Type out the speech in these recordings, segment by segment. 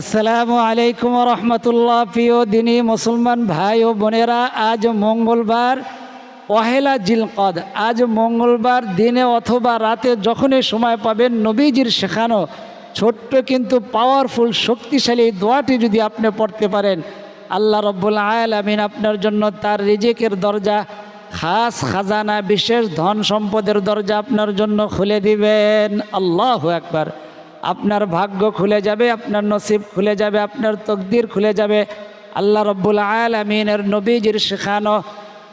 আসসালামু আলাইকুম রহমতুল্লাহ। প্রিয় দিনী মুসলমান ভাই ও বোনেরা, আজ মঙ্গলবার, পহেলা জিলকদ। আজ মঙ্গলবার দিনে অথবা রাতে যখনই সময় পাবেন, নবীজির শেখানো ছোট্ট কিন্তু পাওয়ারফুল শক্তিশালী দোয়াটি যদি আপনি পড়তে পারেন, আল্লাহ রব্বুল আয়ালামিন আপনার জন্য তার রিজিকের দরজা, খাস খাজানা, বিশেষ ধন সম্পদের দরজা আপনার জন্য খুলে দিবেন। আল্লাহ একবার আপনার ভাগ্য খুলে যাবে, আপনার নসিব খুলে যাবে, আপনার তকদির খুলে যাবে। আল্লাহ রব্বুল আলমিনের নবীজির শেখানো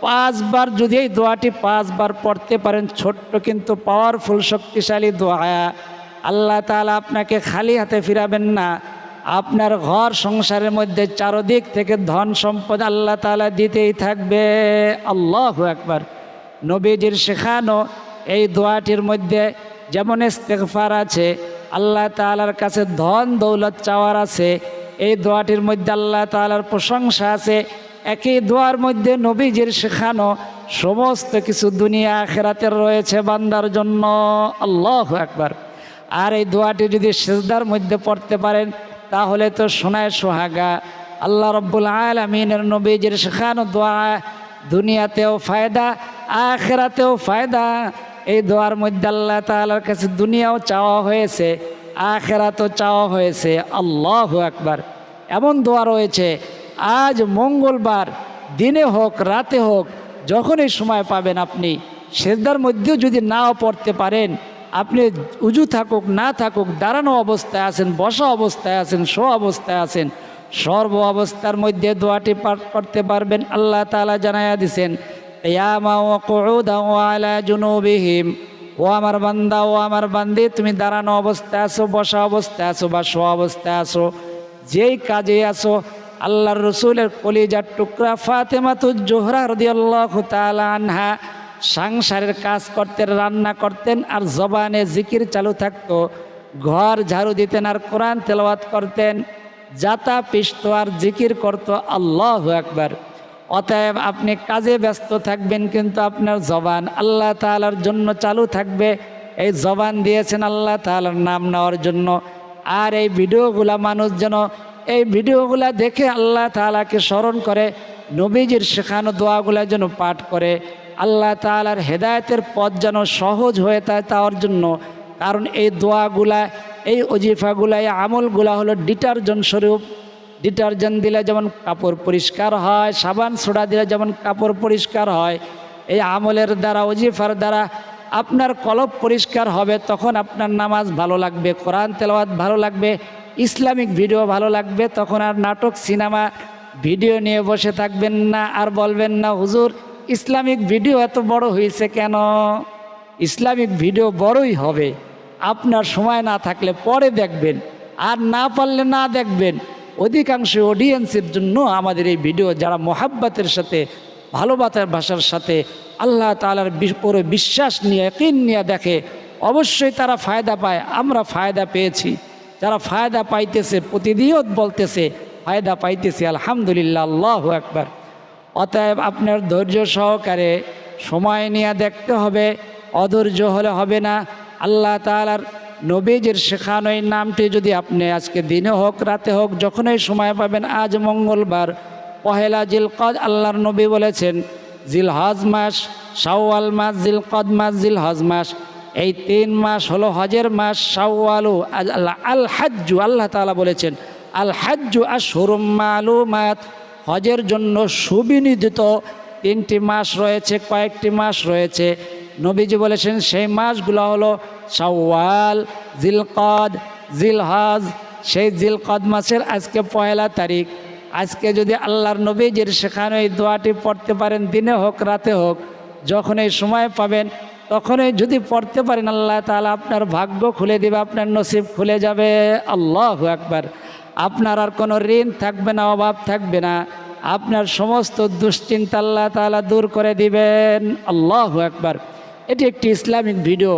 পাঁচবার যদি এই দোয়াটি পাঁচবার পড়তে পারেন, ছোট্ট কিন্তু পাওয়ারফুল শক্তিশালী দোয়া। আল্লাহ তাআলা আপনাকে খালি হাতে ফিরাবেন না, আপনার ঘর সংসারের মধ্যে চারদিক থেকে ধন সম্পদ আল্লাহ তাআলা দিতেই থাকবে। আল্লাহ একবার নবীজির শেখানো এই দোয়াটির মধ্যে যেমন ইস্তেগফার আছে আল্লাহ তাআলার কাছে ধন দৌলত চাওয়ার আছে। এই দোয়াটির মধ্যে আল্লাহ তাআলার প্রশংসা আছে। একই দোয়ার মধ্যে নবীজির শেখানো সমস্ত কিছু দুনিয়া আখেরাতের রয়েছে বান্দার জন্য। আল্লাহ একবার আর এই দোয়াটি যদি সেজদার মধ্যে পড়তে পারেন, তাহলে তো সোনায় সোহাগা। আল্লাহ রব্বুল আলমিনের নবীজির শেখানো দোয়া দুনিয়াতেও ফায়দা, আখেরাতেও ফায়দা। এই দোয়ার মধ্যে আল্লাহ তালার কাছে দুনিয়াও চাওয়া হয়েছে, আখেরাতও চাওয়া হয়েছে। আল্লাহ একবার এমন দোয়া রয়েছে, আজ মঙ্গলবার, দিনে হোক, রাতে হোক, যখনই সময় পাবেন আপনি, সেজদার মধ্যেও যদি নাও পড়তে পারেন, আপনি উজু থাকুক, না থাকুক, দাঁড়ানো অবস্থায় আছেন, বসা অবস্থায় আছেন শো অবস্থায় আছেন, সর্ব অবস্থার মধ্যে দোয়াটি পাঠ করতে পারবেন। আল্লাহ তালা জানাইয়া দিছেন ইয়ামা ও কৌদা ও আলা জুনুবিহিম ও আমার বান্দা ও আমার বান্দি তুমি দাঁড়ানো অবস্থায় আছো, বসা অবস্থায় আছো বা শো অবস্থায় আছো। যেই কাজে আছো, আল্লাহর রসুলের কলিজার টুকরা ফাতেমাতু জোহরা রদিয়াল্লাহ তালা আনহা। সাংসারের কাজ করতেন, রান্না করতেন, আর জবানে জিকির চালু থাকতো। ঘর ঝাড়ু দিতেন আর কোরআন তেলাওয়াত করতেন। যাতা, পিষ্ট আর জিকির করতো আল্লাহ একবার অতএব আপনি কাজে ব্যস্ত থাকবেন, কিন্তু আপনার জবান আল্লাহ তালার জন্য চালু থাকবে। এই জবান দিয়েছেন আল্লাহ তালার নাম নেওয়ার জন্য। আর এই ভিডিওগুলা মানুষ যেন এই ভিডিওগুলা দেখে আল্লাহ তালাকে স্মরণ করে, নবীজির শেখানো দোয়াগুলা যেন পাঠ করে। আল্লাহ তালার হেদায়তের পথ যেন সহজ হয়ে থাকে তাওয়ার জন্য। কারণ এই দোয়াগুলা, এই অজিফাগুলা এই আমলগুলা হলো ডিটারজেন্ট স্বরূপ। ডিটারজেন্ট দিলে যেমন কাপড় পরিষ্কার হয়, সাবান সোডা দিলে যেমন কাপড় পরিষ্কার হয়, এই আমলের দ্বারা অজিফার দ্বারা আপনার কলব পরিষ্কার হবে, তখন আপনার নামাজ ভালো লাগবে, কোরআন তেলাওয়াত ভালো লাগবে, ইসলামিক ভিডিও ভালো লাগবে, তখন আর নাটক, সিনেমা ভিডিও নিয়ে বসে থাকবেন না, আর বলবেন না, হুজুর, ইসলামিক ভিডিও এত বড় হয়েছে কেন? ইসলামিক ভিডিও বড়ই হবে, আপনার সময় না থাকলে পরে দেখবেন, আর না পারলে না দেখবেন। অধিকাংশ অডিয়েন্সের জন্য আমাদের এই ভিডিও যারা মোহাব্বতের সাথে ভালোবাসার ভাষার সাথে আল্লাহ তালার পরে বিশ্বাস নিয়ে কিন নিয়ে দেখে, অবশ্যই তারা ফায়দা পায়। আমরা ফায়দা পেয়েছি। যারা ফায়দা পাইতেছে প্রতিদিন বলতেছে, ফায়দা পাইতেছে, আলহামদুলিল্লাহ, আল্লাহ একবার অতএব আপনার ধৈর্য সহকারে সময় নিয়ে দেখতে হবে, অধৈর্য হলে হবে না। আল্লাহ তালার নবীজির শেখানো এই নামটি যদি আপনি আজকে দিনে হোক, রাতে হোক, যখনই সময় পাবেন, আজ মঙ্গলবার, পহেলা জিল জিলকদ, আল্লাহর নবী বলেছেন জিল হজ মাস, শাওয়াল মাস জিল কদ মাস জিল হজ মাস। এই তিন মাস হলো হজের মাস, শাওয়ালু আল্লাহ, আল হাজ্জু, আল্লাহ তালা বলেছেন, আল হাজ্জু আশহুরুম মালুমাত। হজের জন্য সুবিনিদিত তিনটি মাস রয়েছে, কয়েকটি মাস রয়েছে। নবীজি বলেছেন, সেই মাসগুলো হলো সাওয়াল জিলকদ, জিলহাজ। সেই জিলকদ মাসের আজকে পয়লা তারিখ। আজকে যদি আল্লাহর নবীজির সেখানে এই দোয়াটি পড়তে পারেন, দিনে হোক, রাতে হোক যখন এই সময় পাবেন, তখনই যদি পড়তে পারেন, আল্লাহ তাহলে আপনার ভাগ্য খুলে দেবে, আপনার নসিব খুলে যাবে। আল্লাহ একবার আপনার আর কোনো ঋণ থাকবে না, অভাব থাকবে না। আপনার সমস্ত দুশ্চিন্তা আল্লাহ তালা দূর করে দিবেন। আল্লাহ একবার এটি একটি ইসলামিক ভিডিও।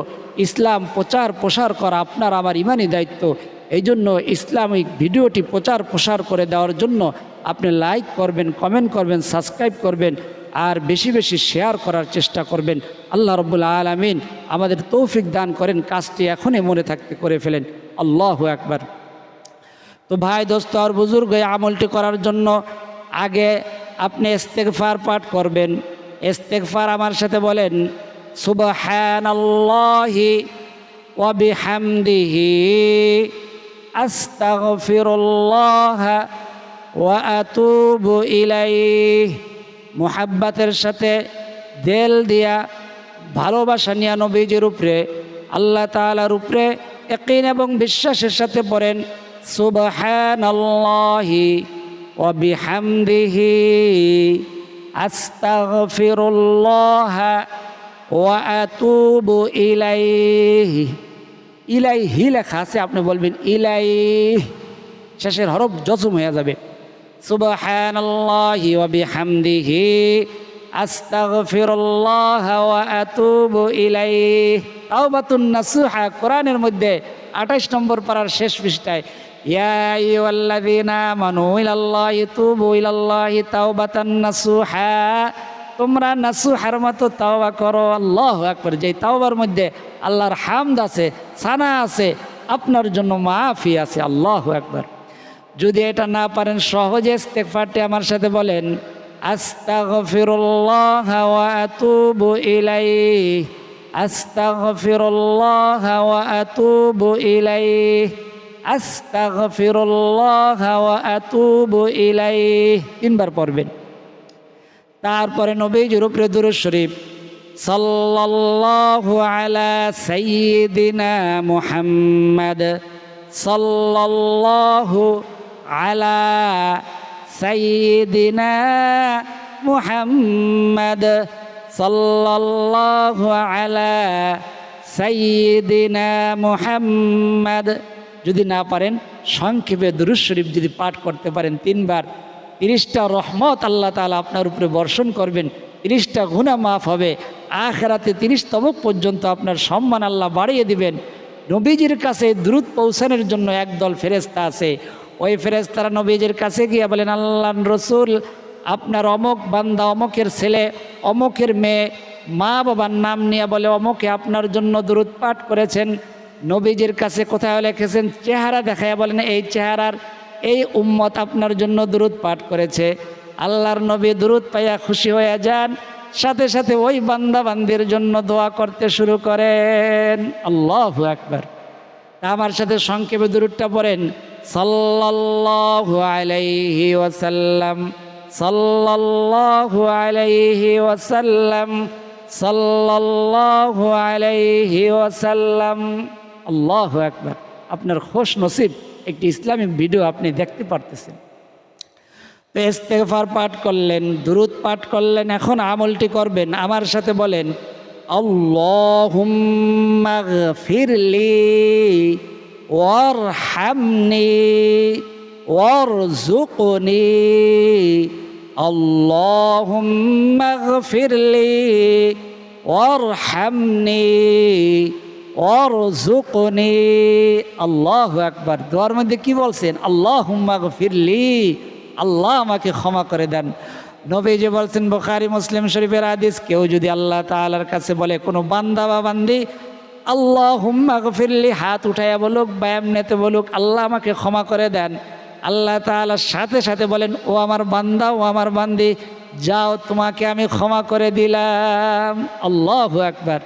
ইসলাম প্রচার প্রসার করা আপনার আমার ইমানই দায়িত্ব। এই জন্য ইসলামিক ভিডিওটি প্রচার প্রসার করে দেওয়ার জন্য আপনি লাইক করবেন, কমেন্ট করবেন, সাবস্ক্রাইব করবেন আর বেশি বেশি শেয়ার করার চেষ্টা করবেন। আল্লাহ রব্বুল আলমিন আমাদের তৌফিক দান করেন, কাজটি এখনই মনে থাকতে করে ফেলেন। আল্লাহ একবার তো ভাই, দোস্ত আর বুজুর্গ, এই আমলটি করার জন্য আগে আপনি ইস্তেগফার পাঠ করবেন। ইস্তেগফার আমার সাথে বলেন সুবহানাল্লাহি ওয়া বিহামদিহি আস্তাগফিরুল্লাহ ওয়া আতুবু ইলাইহি। মুহাব্বাতের সাথে দেল দিয়া ভালোবাসা নিয়া নবীজির উপরে, আল্লাহ তাআলার উপরে একইন এবং বিশ্বাসের সাথে পড়েন, সুবহানাল্লাহি ওয়া বিহামদিহি আস্তাগফিরুল্লাহ। ওয়া আতুবু ইলাইহি। ইলাইহি লেখা আছে, আপনি বলবেন ইলাই শেষের হরফ জজম হয়ে যাবে। সুবহানাল্লাহি ওয়া বিহামদিহি। আস্তাগফিরুল্লাহ ওয়া আতুবু ইলাইহি। তাওবাতুন নাসুহা, কোরআনের মধ্যে 28 নম্বর পারার শেষ পৃষ্ঠায়, ইয়া আইয়ুহাল্লাযীনা আমানু ইলাল্লাহি তুবু ইলাল্লাহি তাওবাতান নাসুহা। তোমরা নাসুহার মতো তাওবা করো, আল্লাহ একবার যে তাওবার মধ্যে আল্লাহর হামদ আছে, সানা আছে, আপনার জন্য মাফি আছে, আল্লাহ একবার যদি এটা না পারেন, সহজে ইস্তেগফারটি আমার সাথে বলেন তিনবার পড়বেন। তারপরে নবীজির উপরে দুরূদ শরীফ, সাল্লাল্লাহু আলা সাইয়্যিদিনা মুহাম্মদ, সাল্লাল্লাহু আলা সাইয়্যিদিনা মুহাম্মদ, সাল্লাল্লাহু আলা সাইয়্যিদিনা মুহাম্মদ। যদি না পারেন, সংক্ষেপে দুরূদ শরীফ যদি পাঠ করতে পারেন তিনবার তিরিশটা রহমত আল্লাহ তালা আপনার উপরে বর্ষণ করবেন, তিরিশটা গুণা মাফ হবে, আখেরাতে তিরিশ তবক পর্যন্ত আপনার সম্মান আল্লাহ বাড়িয়ে দিবেন। নবীজির কাছে দ্রুত পৌঁছানোর জন্য একদল ফেরেস্তা আছে। ওই ফেরেস্তারা নবীজির কাছে গিয়ে বলেন আল্লাহ রসুল, আপনার অমক বান্দা, অমকের ছেলে, অমকের মেয়ে মা বাবার নাম নিয়ে বলে, অমকে আপনার জন্য দূরত পাঠ করেছেন। নবীজির কাছে কোথায় লিখেছেন, চেহারা দেখায় বলেন, এই চেহারার এই উম্মত আপনার জন্য দূরত পাঠ করেছে। আল্লাহর নবী দূরত পাইয়া খুশি হয়ে যান, সাথে সাথে ওই বান্দা বান্দির জন্য দোয়া করতে শুরু করেন। আল্লাহ একবার আমার সাথে সংক্ষেপে দূরটা পড়েন। সাল্লাল্লাহু আলাইহি ওয়াসাল্লাম, সাল্লাল্লাহু আলাইহি ওয়াসাল্লাম, সাল্লাল্লাহু আলাইহি ওয়াসাল্লাম। আল্লাহু একবার আপনার খোশ নসিব। একটি ইসলামিক ভিডিও আপনি দেখতে পারতেছেন। তো ইস্তেগফার পাঠ করলেন, দুরুদ পাঠ করলেন, এখন আমলটি করবেন। আমার সাথে বলেন ফিরলি ওয়ারহামনি ওয়ারজুকনি আল্লাহুম্মা ফিরলি ওয়ারহামনি অরজুকনি আল্লাহ একবার দোয়ার মধ্যে কি বলছেন? আল্লাহ হুম্মাগ ফিরলি আল্লাহ আমাকে ক্ষমা করে দেন। নবী যে বলছেন, বোখারি, মুসলিম শরীফের আদিস কেউ যদি আল্লাহ তালার কাছে বলে, কোনো বান্দা বা বান্দি আল্লাহ হুম্মাগ ফিরলি হাত উঠাইয়া বলুক ব্যায়াম নেতে বলুক, আল্লাহ আমাকে ক্ষমা করে দেন। আল্লাহ তালার সাথে সাথে বলেন, ও আমার বান্দা, ও আমার বান্দি, যাও তোমাকে আমি ক্ষমা করে দিলাম। আল্লাহ একবার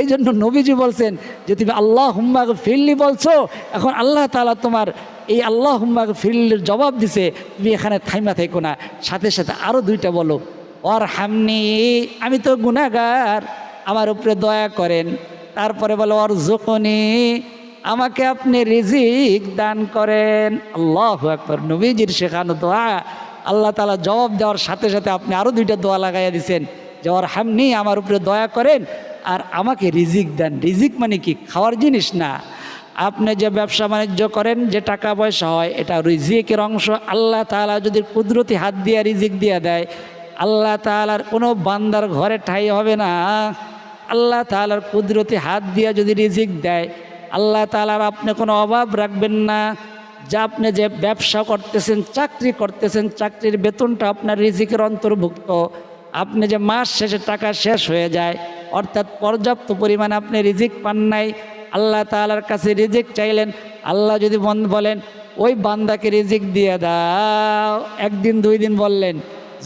এই জন্য নবীজি বলছেন যে তুমি আল্লাহ হুম্মাগ ফিরলি বলছো, এখন আল্লাহ তালা তোমার এই আল্লাহ হুম্মাগ ফিরলির জবাব দিছে, তুমি এখানে থাইমা থাইকো না। সাথে সাথে আরও দুইটা বলো অর হামনি আমি তো গুণাগার আমার উপরে দয়া করেন। তারপরে বলো অর জোকনি আমাকে আপনি রিজিক দান করেন। আল্লাহ একবার নবীজির শেখানো দোয়া। আল্লাহ তালা জবাব দেওয়ার সাথে সাথে আপনি আরও দুইটা দোয়া লাগাইয়া দিছেন, যে ওর হামনি আমার উপরে দয়া করেন। আর আমাকে রিজিক দেন। রিজিক মানে কি? খাওয়ার জিনিস না। আপনি যে ব্যবসা বাণিজ্য করেন, যে টাকা পয়সা হয়, এটা রিজিকের অংশ। আল্লাহ তালা যদি কুদরতি হাত দিয়ে রিজিক দিয়ে দেয়, আল্লাহ তালার কোনো বান্দার ঘরে ঠাই হবে না। আল্লাহ তালার কুদরতি হাত দিয়ে যদি রিজিক দেয়, আল্লাহ তালার আপনি কোনো অভাব রাখবেন না। যা আপনি যে ব্যবসা করতেছেন, চাকরি করতেছেন, চাকরির বেতনটা আপনার রিজিকের অন্তর্ভুক্ত। আপনি যে মাস শেষে টাকা শেষ হয়ে যায় অর্থাৎ পর্যাপ্ত পরিমাণে আপনি রিজিক পান নাই, আল্লাহ তালার কাছে রিজিক চাইলেন, আল্লাহ যদি মন বলেন, ওই বান্দাকে রিজিক দিয়ে দাও। একদিন, দুই দিন বললেন,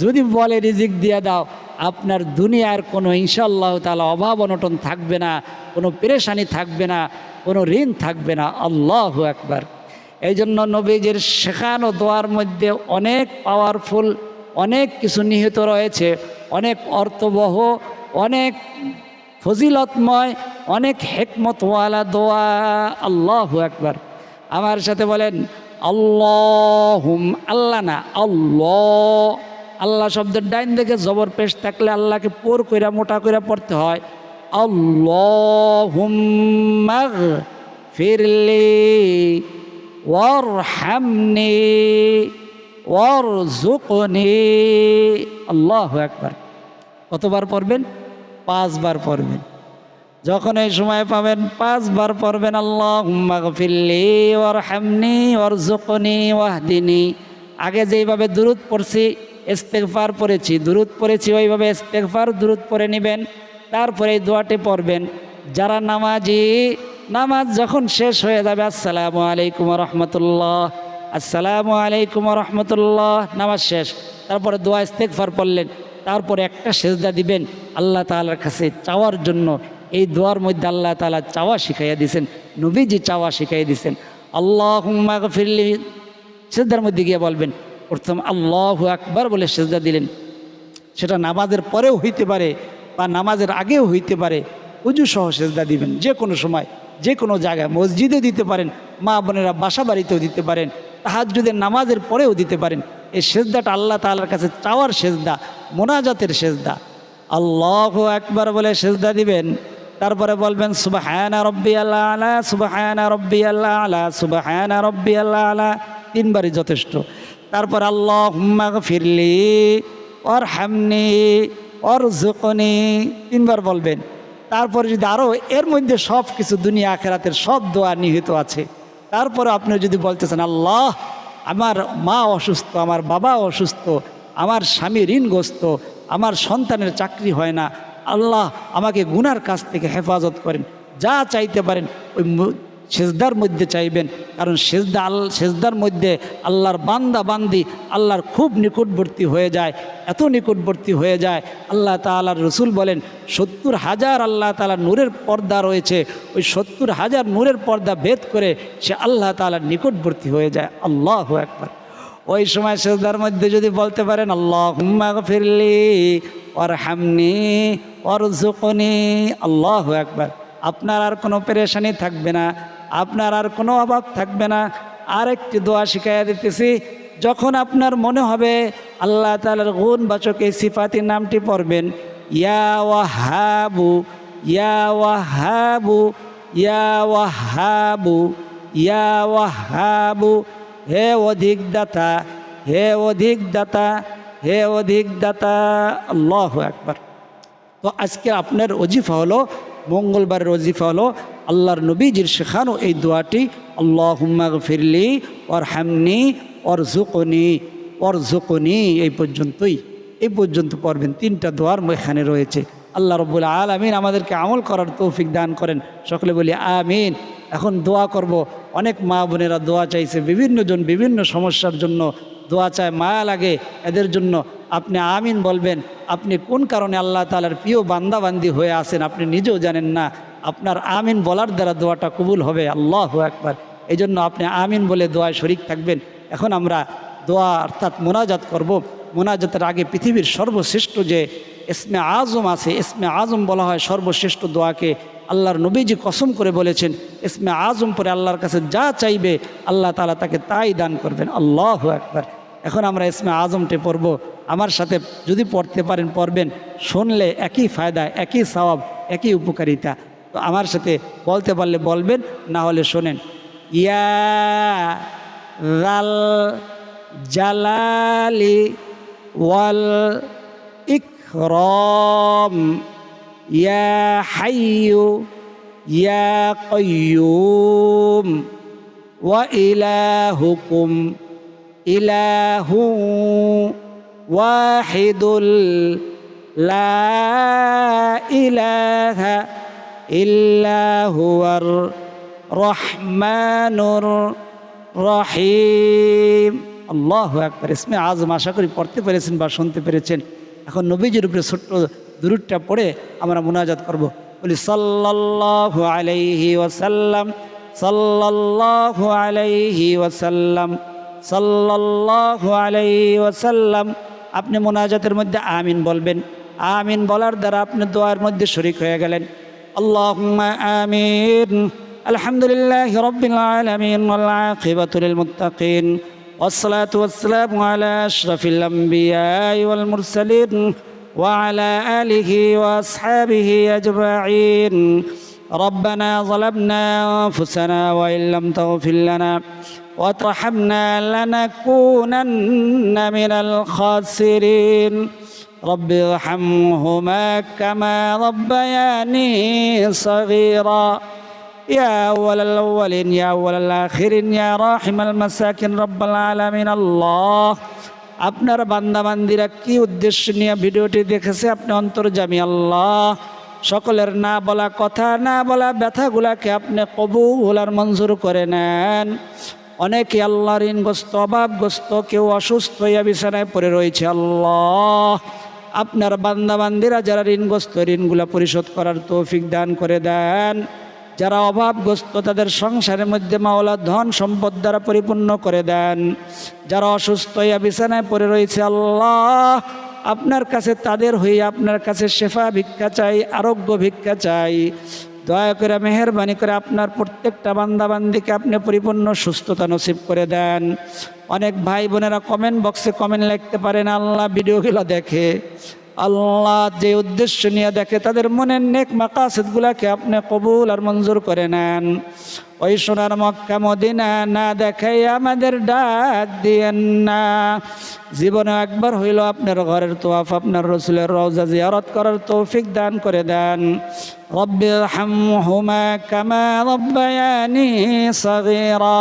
যদি বলে রিজিক দিয়ে দাও, আপনার দুনিয়ার কোনো ইনশাল্লাহ তালা অভাব অনটন থাকবে না, কোনো পেরেশানি থাকবে না, কোনো ঋণ থাকবে না। আল্লাহ একবার এই জন্য নবীজির শেখানো দোয়ার মধ্যে অনেক পাওয়ারফুল অনেক কিছু নিহিত রয়েছে, অনেক অর্থবহ অনেক ফজিলতময়, অনেক হেকমতওয়ালা দোয়া। আল্লাহ একবার আমার সাথে বলেন, আল্লাহুম আল্লাহ না আল্লাহ। আল্লাহ শব্দের ডাইন দেখে জবর পেশ থাকলে আল্লাহকে পোর কইরা, মোটা কইরা পড়তে হয়। আল্লাহুম ফিরলি ওয়ারহামনি ওয়ারজুকনি আল্লাহ একবার কতবার পড়বেন? পাঁচবার পড়বেন। যখন এই সময় পাবেন, পাঁচবার পড়বেন আল্লাহ ওর হামনি ওর জোকনি ওয়াহদিনী। আগে যেইভাবে দূরত পড়ছি ইস্তেকফার পড়েছি দূরত পড়েছি, ওইভাবে ইস্তেকফার দূরত পড়ে নেবেন, তারপরে এই দোয়াটি পড়বেন, যারা নামাজি, নামাজ যখন শেষ হয়ে যাবে, আসসালামু আলাইকুম রহমতুল্লাহ আসসালামু আলাইকুম রহমতুল্লাহ নামাজ শেষ। তারপরে দোয়া ইস্তেকফার পড়লেন। তারপরে একটা সেজদা দিবেন, আল্লাহ তালার কাছে চাওয়ার জন্য। এই দোয়ার মধ্যে আল্লাহ তালা চাওয়া শিখাইয়া দিছেন, নবীজি চাওয়া শিখাইয়া দিছেন। আল্লাহ ফিরলি সেজদার মধ্যে গিয়ে বলবেন, প্রথম আল্লাহ আকবার বলে সেজদা দিলেন। সেটা নামাজের পরেও হইতে পারে বা নামাজের আগেও হইতে পারে। উজু সহ সেজদা দিবেন, যে কোনো সময়, যে কোনো জায়গায়। মসজিদে দিতে পারেন, মা বোনেরা বাসা বাড়িতেও দিতে পারেন তাহাজুদের নামাজের পরেও দিতে পারেন। এই সেজদাটা আল্লাহ তালার কাছে চাওয়ার সেজদা, মোনাজাতের সেজদা। আল্লাহ একবার বলে সেজদা দিবেন, তারপরে বলবেন, সুবাহানা রব্বি আল্লাহ আলা, সুবাহানা রব্বি আল্লাহ আলা, সুবাহানা রব্বি আল্লাহ আলা। তিনবারই যথেষ্ট। তারপর আল্লাহ হুম্মা ফিরলি ওর হামনি ওর জুকনি তিনবার বলবেন। তারপরে যদি আরও এর মধ্যে সব কিছু দুনিয়া আখেরাতের সব দোয়া নিহিত আছে, তারপরে আপনি যদি বলতেছেন, আল্লাহ আমার মা অসুস্থ, আমার বাবা অসুস্থ, আমার স্বামী ঋণগ্রস্ত, আমার সন্তানের চাকরি হয় না। আল্লাহ আমাকে গুনার কাছ থেকে হেফাজত করেন, যা চাইতে পারেন ওই সেজদার মধ্যে চাইবেন। কারণ সেজদা আল, সেজদার মধ্যে আল্লাহর বান্দা বান্দি আল্লাহর খুব নিকটবর্তী হয়ে যায়, এত নিকটবর্তী হয়ে যায়। আল্লাহ তালার রসুল বলেন, সত্তর হাজার আল্লাহ তালার নূরের পর্দা রয়েছে। ওই সত্তর হাজার নূরের পর্দা ভেদ করে সে আল্লাহ তালার নিকটবর্তী হয়ে যায়। আল্লাহ একবার ওই সময় সেজদার মধ্যে যদি বলতে পারেন আল্লাহ হুম্মা ফিরলি ওর হামনি ওর জুকনি আল্লাহ একবার আপনার আর কোনো পেরেশানি থাকবে না। আপনার আর কোনো অভাব থাকবে না। আরেকটি দোয়া শিখাইয়া দিতেছি, যখন আপনার মনে হবে আল্লাহ তালার গুণ বাচক এই সিফাতি নামটি পড়বেন, ইয়া ওয়াহাবু ইয়া ওয়াহাবু ইয়া ওয়াহাবু ইয়া ওয়াহাবু, হে অধিক দাতা, হে অধিক দাতা, হে অধিক দাতা, আল্লাহ একবার তো আজকে আপনার অজিফা হলো মঙ্গলবারের অজিফা হলো আল্লাহর নবীজির শেখানো এই দোয়াটি আল্লাহ ফিরলি ওর হামনি ওর জুকনি ওর জুকনি এই পর্যন্তই, এই পর্যন্ত পড়বেন। তিনটা দোয়ার এখানে রয়েছে। আল্লাহ রব্বুল আলমিন আমাদেরকে আমল করার তৌফিক দান করেন। সকলে বলি, আমিন। এখন দোয়া করব। অনেক মা বোনেরা দোয়া চাইছে। বিভিন্ন জন বিভিন্ন সমস্যার জন্য দোয়া চায়, মায়া লাগে। এদের জন্য আপনি আমিন বলবেন। আপনি কোন কারণে আল্লাহ তালার প্রিয় বান্দাবান্দি হয়ে আসেন আপনি নিজেও জানেন না। আপনার আমিন বলার দ্বারা দোয়াটা কবুল হবে। আল্লাহ একবার এই জন্য আপনি আমিন বলে দোয়ায় শরিক থাকবেন। এখন আমরা দোয়া অর্থাৎ মোনাজাত করব। মোনাজাতের আগে পৃথিবীর সর্বশ্রেষ্ঠ যে ইসমে আজম আছে ইসমে আজম বলা হয় সর্বশ্রেষ্ঠ দোয়াকে আল্লাহর নবীজি কসম করে বলেছেন, ইসমে আজম পরে আল্লাহর কাছে যা চাইবে, আল্লাহ তালা তাকে তাই দান করবেন। আল্লাহ একবার এখন আমরা ইসমে আজমটে পড়ব। আমার সাথে যদি পড়তে পারেন, পড়বেন। শুনলে একই ফায়দা, একই সওয়াব, একই উপকারিতা। তো আমার সাথে বলতে পারলে বলবেন, না হলে শোনেন। ইয়া রাল জালালি ওয়াল ইকরম। হাইয়ু, ইয়া কয়ুম ওয়া ইলাহুকুম, ইলাহু ওয়াহিদুল লা ইলাহা ইল্লা হুয়ার রহমানুর রহিম। আল্লাহ একবার ইসমে আজম আশা করি পড়তে পেরেছেন বা শুনতে পেরেছেন। এখন নবীজির উপরে ছোট্ট দুরুদটা পড়ে আমরা মোনাজাত করব বলি সাল্লাল্লাহু আলাইহি ওয়াসাল্লাম সাল্লাল্লাহু আলাইহি ওয়াসাল্লাম সাল্লাল্লাহু আলাইহি ওয়াসাল্লাম আপনি মোনাজাতের মধ্যে আমিন বলবেন আমিন বলার দ্বারা আপনি দোয়ার মধ্যে শরিক হয়ে গেলেন আল্লাহুম্মা আমিন আলহামদুলিল্লাহ রব্বিল আলামিন ওয়াল আকিবাতু লিল মুত্তাকিন والصلاة والسلام على أشرف الأنبياء والمرسلين وعلى آله وأصحابه أجمعين. ربنا ظلمنا أنفسنا وإن لم تغفر لنا وترحمنا لنكونن من الخاسرين. رب ارحمهما كما ربياني صغيرا. يا أول الأولين يا أول الآخرين يا راحم المساكين رب العالمين. الله আপনার বান্দাবান্দিরা কি উদ্দেশ্য নিয়ে ভিডিওটি দেখেছে? আপনি অন্তর্জামী আল্লাহ। সকলের না বলা কথা, না বলা ব্যথাগুলাকে আপনি কবুল আর মঞ্জুর করে নেন। অনেকে আল্লাহ ঋণগ্রস্ত, অভাবগ্রস্ত, কেউ অসুস্থ হইয়া বিছানায় পড়ে রয়েছে আল্লাহ। আপনার বান্দাবান্দিরা যারা ঋণগ্রস্ত, ঋণগুলা পরিশোধ করার তৌফিক দান করে দেন। যারা অভাবগ্রস্ত তাদের সংসারের মধ্যে মাওলা ধন সম্পদ দ্বারা পরিপূর্ণ করে দেন। যারা অসুস্থ হইয়া বিছানায় পড়ে রয়েছে, আল্লাহ আপনার কাছে তাদের হয়ে আপনার কাছে শেফা ভিক্ষা চাই, আরোগ্য ভিক্ষা চাই। দয়া করে, মেহরবানি করে আপনার প্রত্যেকটা বান্দাবান্দিকে আপনি পরিপূর্ণ সুস্থতা নসিব করে দেন। অনেক ভাই বোনেরা কমেন্ট বক্সে কমেন্ট লিখতে পারেন আল্লাহ ভিডিওগুলো দেখে। আল্লাহ যে উদ্দেশ্য নিয়ে দেখে তাদের মনের নেক মাকাসিদগুলাকে আপনি কবুল আর মঞ্জুর করে নেন। ওই সোনার মক্কা মদিনা না দেখাই আমাদের ডাক দিয়েন না। জীবনে একবার হইল আপনার ঘরের তোয়াফ, আপনার রসুলের রওজা জিয়ারত করার তৌফিক দান করে দেন। রব্বি হুমা কামা রব্বায়ানি সগীরা।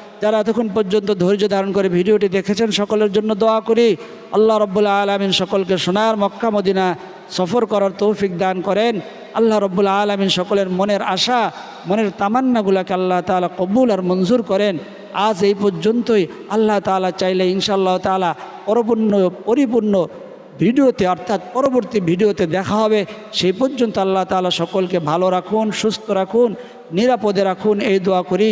যারা এতক্ষণ পর্যন্ত ধৈর্য ধারণ করে ভিডিওটি দেখেছেন, সকলের জন্য দোয়া করি। আল্লাহ রব্বুল্লা আলমিন সকলকে সোনার মক্কা, মদিনা সফর করার তৌফিক দান করেন। আল্লাহ রব্বুল্লা আলমিন সকলের মনের আশা, মনের তামান্নাগুলাকে আল্লাহ তালা কবুল আর মঞ্জুর করেন। আজ এই পর্যন্তই। আল্লাহ তালা চাইলে ইনশাআল্লাহ তালা পরিপূর্ণ পরিপূর্ণ ভিডিওতে, অর্থাৎ পরবর্তী ভিডিওতে দেখা হবে। সেই পর্যন্ত আল্লাহ তালা সকলকে ভালো রাখুন, সুস্থ রাখুন, নিরাপদে রাখুন। এই দোয়া করি।